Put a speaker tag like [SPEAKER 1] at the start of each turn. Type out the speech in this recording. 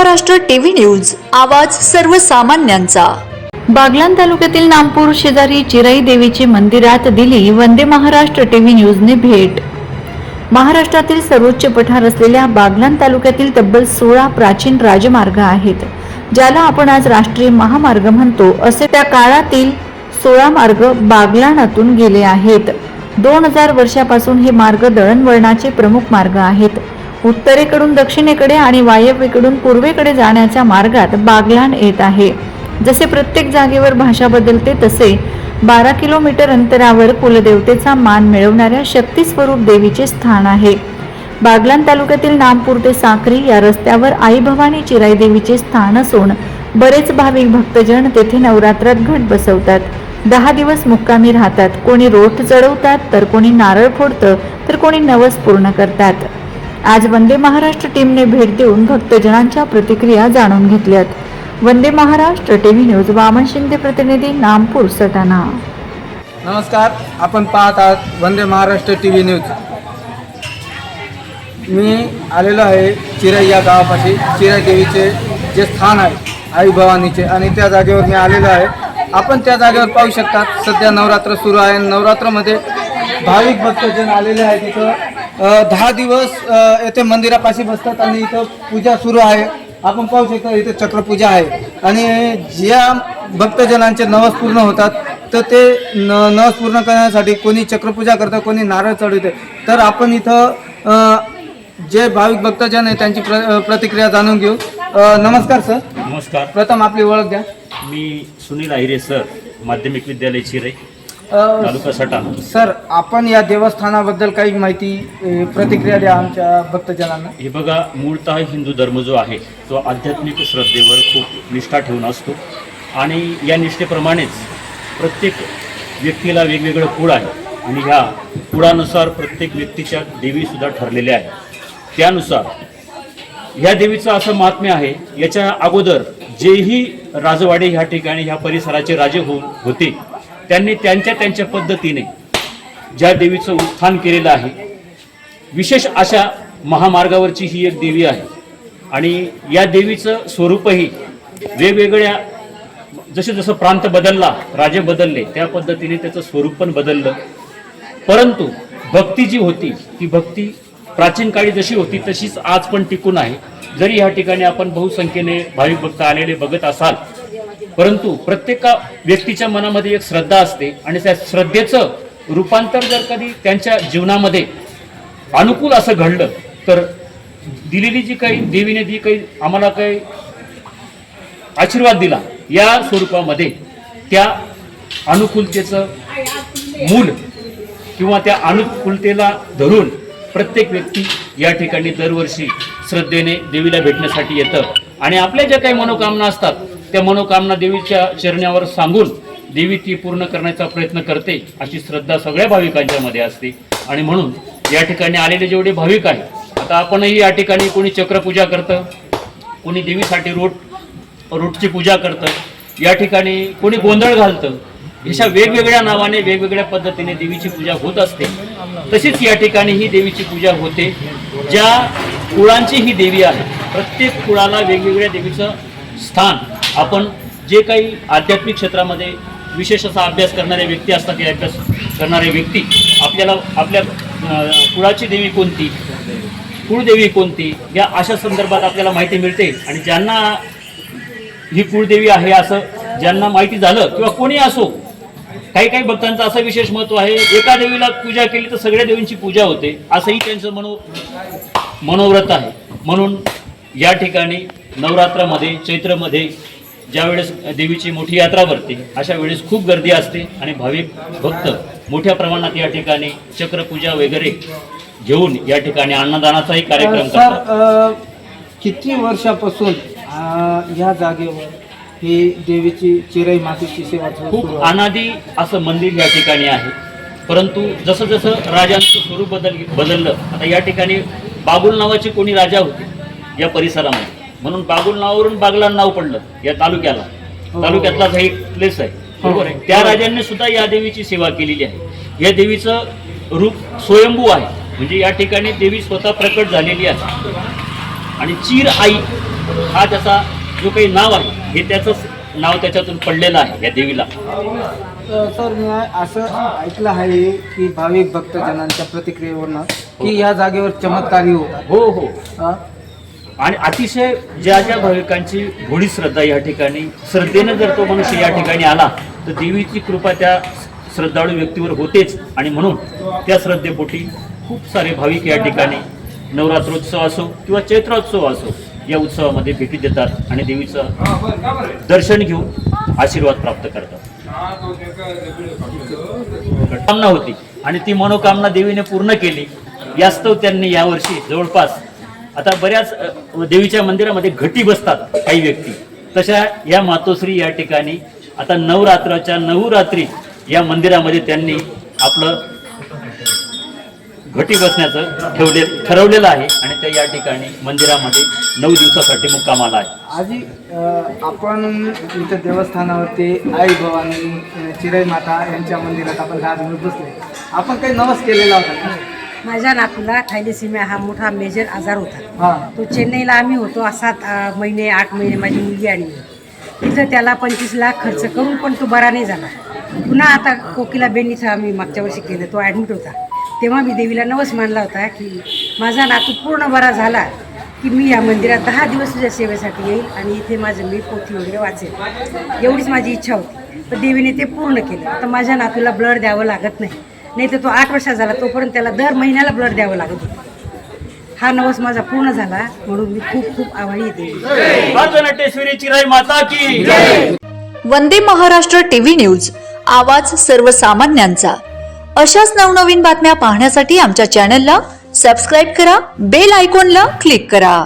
[SPEAKER 1] Maharashtra TV news आवाज सर्वसामान्यांचा.
[SPEAKER 2] बागलान तालुक्यातील नामपूर शेजारी चिराई देवीची मंदिरात दिली वंदे महाराष्ट्र टीव्ही न्यूजने भेट. महाराष्ट्रातील सर्वोच्च पठार असलेल्या बागलान तालुक्यातील तब्बल सोळा प्राचीन राजमार्ग आहेत ज्याला आपण आज राष्ट्रीय महामार्ग म्हणतो असे त्या काळातील सोळा मार्ग बागलाणातून गेले आहेत. दोन हजार वर्षापासून हे मार्ग दळणवळणाचे प्रमुख मार्ग आहेत. उत्तरेकडून दक्षिणेकडे आणि वायव्येकडून पूर्वेकडे जाण्याच्या मार्गात बागलाण येत आहे. जसे प्रत्येक जागेवर भाषा बदलते तसे बारा किलोमीटर अंतरावर कुलदेवतेचा मान मिळवणाऱ्या शक्ती स्वरूप देवीचे स्थान आहे. बागलाण तालुक्यातील नामपूर ते साक्री या रस्त्यावर आई भवानी चिराई देवीचे स्थान असून बरेच भाविक भक्तजन तेथे नवरात्रात घट बसवतात. दहा दिवस मुक्कामी राहतात. कोणी रोठ चढवतात तर कोणी नारळ फोडतं तर कोणी नवस पूर्ण करतात. आज वंदे महाराष्ट्र टीमने भेट देऊन भक्तजनांच्या प्रतिक्रिया जाणून घेतल्यात. वंदे महाराष्ट्र टीव्ही न्यूज वामन शिंदे प्रतिनिधी नामपूर सटाणा.
[SPEAKER 3] नमस्कार आपण पाहत आहात Vande Maharashtra T V news. मी आलेलो आहे चिराई या गावापाशी. चिराई देवीचे जे स्थान आहे आई भवानीचे आणि त्या जागेवर मी आलेलो आहे. आपण त्या जागेवर पाहू शकतात सध्या नवरात्र सुरू आहे. नवरात्रामध्ये भाविक भक्तजन आलेले आहेत तिथं दहा दिवस येथे मंदिरापाशी बसतात आणि इथं पूजा सुरू आहे. आपण पाहू शकता इथे चक्रपूजा आहे. आणि ज्या भक्तजनांचे नवस पूर्ण होतात तर ते न नवस पूर्ण करण्यासाठी कोणी चक्रपूजा करतं कोणी नारळ चढवते. तर आपण इथं जे भाविक भक्तजन आहे त्यांची प्र प्रतिक्रिया जाणून घेऊ. नमस्कार सर.
[SPEAKER 4] नमस्कार.
[SPEAKER 3] प्रथम आपली ओळख द्या.
[SPEAKER 4] मी सुनील आहिरे सर. माध्यमिक विद्यालय चिरे तालुका सटाणा
[SPEAKER 3] सर आपण या देवस्थानाबद्दल काही माहिती अ, प्रतिक्रिया द्या आमच्या भक्तजनांना.
[SPEAKER 4] हे बघा मूळतः हिंदू धर्म जो आहे तो आध्यात्मिक श्रद्धेवर खूप निष्ठा ठेवून असतो. आणि या निष्ठेप्रमाणेच प्रत्येक व्यक्तीला वेगवेगळं कुळ आहे. आणि ह्या कुळानुसार प्रत्येक व्यक्तीच्या देवीसुद्धा ठरलेल्या आहेत. त्यानुसार ह्या देवीचं असं महात्म्य आहे याच्या अगोदर जेही राजवाडे ह्या ठिकाणी ह्या परिसराचे राजे होऊन होते त्यांनी त्यांच्या त्यांच्या पद्धतीने ज्या देवीचं उत्थान केलेलं आहे विशेष अशा महामार्गावरची ही एक देवी आहे. आणि या देवीचं स्वरूपही वेगवेगळ्या जसे जसं प्रांत बदलला राजे बदलले त्या पद्धतीने त्याचं स्वरूप पण बदललं. परंतु भक्ती जी होती ती भक्ती प्राचीन काळी जशी होती तशीच आज पण टिकून आहे. जरी ह्या ठिकाणी आपण बहुसंख्येने भाविक भक्त आलेले बघत असाल परंतु प्रत्येक व्यक्तीच्या मनामध्ये एक श्रद्धा असते आणि त्या श्रद्धेचं रूपांतर जर कधी त्यांच्या जीवनामध्ये अनुकूल असं घडलं तर दिलेली जी काही देवीने जी काही आम्हाला काही आशीर्वाद दिला या स्वरूपामध्ये त्या अनुकूलतेचं मूल किंवा त्या अनुकूलतेला धरून प्रत्येक व्यक्ती या ठिकाणी दरवर्षी श्रद्धेने देवीला भेटण्यासाठी येतं. आणि आपल्या ज्या काही मनोकामना असतात त्या मनोकामना देवीच्या चरण्यावर सांगून देवी ती पूर्ण करण्याचा प्रयत्न करते अशी श्रद्धा सगळ्या भाविकांच्या मध्ये असते. आणि म्हणून या ठिकाणी आलेले जेवढे भाविक आहेत आता आपणही या ठिकाणी कोणी चक्रपूजा करतं कोणी देवीसाठी रोट रोटची पूजा करतं या ठिकाणी कोणी गोंधळ घालतं अशा वेगवेगळ्या नावाने वेगवेगळ्या पद्धतीने देवीची पूजा होत असते. तशीच या ठिकाणी ही देवीची पूजा होते ज्या कुळांची ही देवी आहे. प्रत्येक कुळाला वेगवेगळ्या देवीचं स्थान आपण जे काही आध्यात्मिक क्षेत्रामध्ये विशेष असा अभ्यास करणारे व्यक्ती असतात की अभ्यास करणारे व्यक्ती आपल्याला आपल्या कुळाची देवी कोणती? कुळदेवी कोणती? या अशा संदर्भात आपल्याला माहिती मिळते. आणि ज्यांना ही कुळदेवी आहे असं ज्यांना माहिती झालं किंवा कोणी असो काही काही भक्तांचं असं विशेष महत्त्व आहे एका देवीला पूजा केली तर सगळ्या देवींची पूजा होते असंही त्यांचं मनो मनोव्रत आहे. म्हणून या ठिकाणी नवरात्रामध्ये चैत्रमध्ये ज्यावेळेस देवीची मोठी यात्रा भरते अशा वेळेस खूप गर्दी असते आणि भाविक भक्त मोठ्या प्रमाणात या ठिकाणी चक्रपूजा वगैरे घेऊन या ठिकाणी अन्नदानाचाही कार्यक्रम
[SPEAKER 3] सर किती वर्षापासून या जागेवर ही देवीची चिराई मातेची सेवा
[SPEAKER 4] खूप? अनादी असं मंदिर या ठिकाणी आहे. परंतु जसं जसं राजांचं स्वरूप बदल बदललं आता या ठिकाणी बागुल नावाचे कोणी राजा होते या परिसरामध्ये. म्हणून बागुल नावावरून बागलान नाव पडलं या तालुक्याला.
[SPEAKER 3] हो.
[SPEAKER 4] तालुक्यातलाच हा. एक प्लेस आहे. बरोबर आहे त्या राजांनी सुद्धा या देवीची सेवा केलेली आहे. या देवीचं रूप स्वयंभू आहे. म्हणजे या ठिकाणी देवी स्वतः प्रकट झालेली आहे. आणि चीर आई हा त्याचा जो काही नाव आहे हे त्याचंच नाव त्याच्यातून पडलेलं आहे या देवीला.
[SPEAKER 3] सर मी असं ऐकलं आहे की भाविक भक्तजनांच्या प्रतिक्रियेवरनं की या जागेवर चमत्कारही होतात.
[SPEAKER 4] हो हो.
[SPEAKER 3] हा?
[SPEAKER 4] आणि अतिशय ज्या ज्या भाविकांची घोडी श्रद्धा या ठिकाणी श्रद्धेनं जर तो मनुष्य या ठिकाणी आला तर देवीची कृपा त्या श्रद्धाळू व्यक्तीवर होतेच. आणि म्हणून त्या श्रद्धेपोटी खूप सारे भाविक या ठिकाणी नवरात्रोत्सव असो किंवा चैत्रोत्सव असो या उत्सवामध्ये भेटी देतात आणि देवीचं दर्शन घेऊन आशीर्वाद प्राप्त करतात. कामना होती. आणि ती मनोकामना देवीने पूर्ण केली. यास्तव त्यांनी यावर्षी जवळपास आता बऱ्याच देवीच्या मंदिरामध्ये घटी बसतात काही व्यक्ती. तशा या मातोश्री या ठिकाणी आता नवरात्राच्या नवरात्री या मंदिरामध्ये त्यांनी आपलं घटी बसण्याचं ठेवले ठरवलेलं आहे. आणि त्या या ठिकाणी मंदिरामध्ये नऊ दिवसासाठी मुक्कामाला आहे.
[SPEAKER 3] आजी आपण इथं देवस्थानावरती आई भवानी अ, चिराई माता यांच्या मंदिरात आपण दहा दिवस बसले. आपण काही नवस केलेला होता
[SPEAKER 5] माझ्या नातूला थायलेसिमिया हा मोठा मेजर आजार होता. तो चेन्नईला आम्ही होतो सात महिने आठ महिने माझी मुलगी आणि तिथं त्याला पंचवीस लाख खर्च करून पण तो बरा नाही झाला. पुन्हा आता कोकिला बेन इथं आम्ही मागच्या वर्षी केलं तो ॲडमिट होता. तेव्हा मी देवीला नवस मानला होता की माझा नातू पूर्ण बरा झाला की मी या मंदिरात दहा दिवस तुझ्या सेवेसाठी येईल आणि इथे माझं मी पोथी वगैरे वाचेल. एवढीच माझी इच्छा होती. पण देवीने ते पूर्ण केलं. आता माझ्या नातूला ब्लड द्यावं लागत नाही. नाही तर तो आठ वर्षाचा झाला तोपर्यंत त्याला दर महिन्याला ब्लड द्यावं लागत होतं. हा नवस माझा पूर्ण झाला म्हणून मी खूप खूप आभारी
[SPEAKER 4] की
[SPEAKER 1] वंदे महाराष्ट्र टीव्ही न्यूज आवाज सर्वसामान्यांचा. अशाच नवनवीन बातम्या पाहण्यासाठी आमच्या चॅनलला सबस्क्राईब करा बेल आयकॉनला क्लिक करा.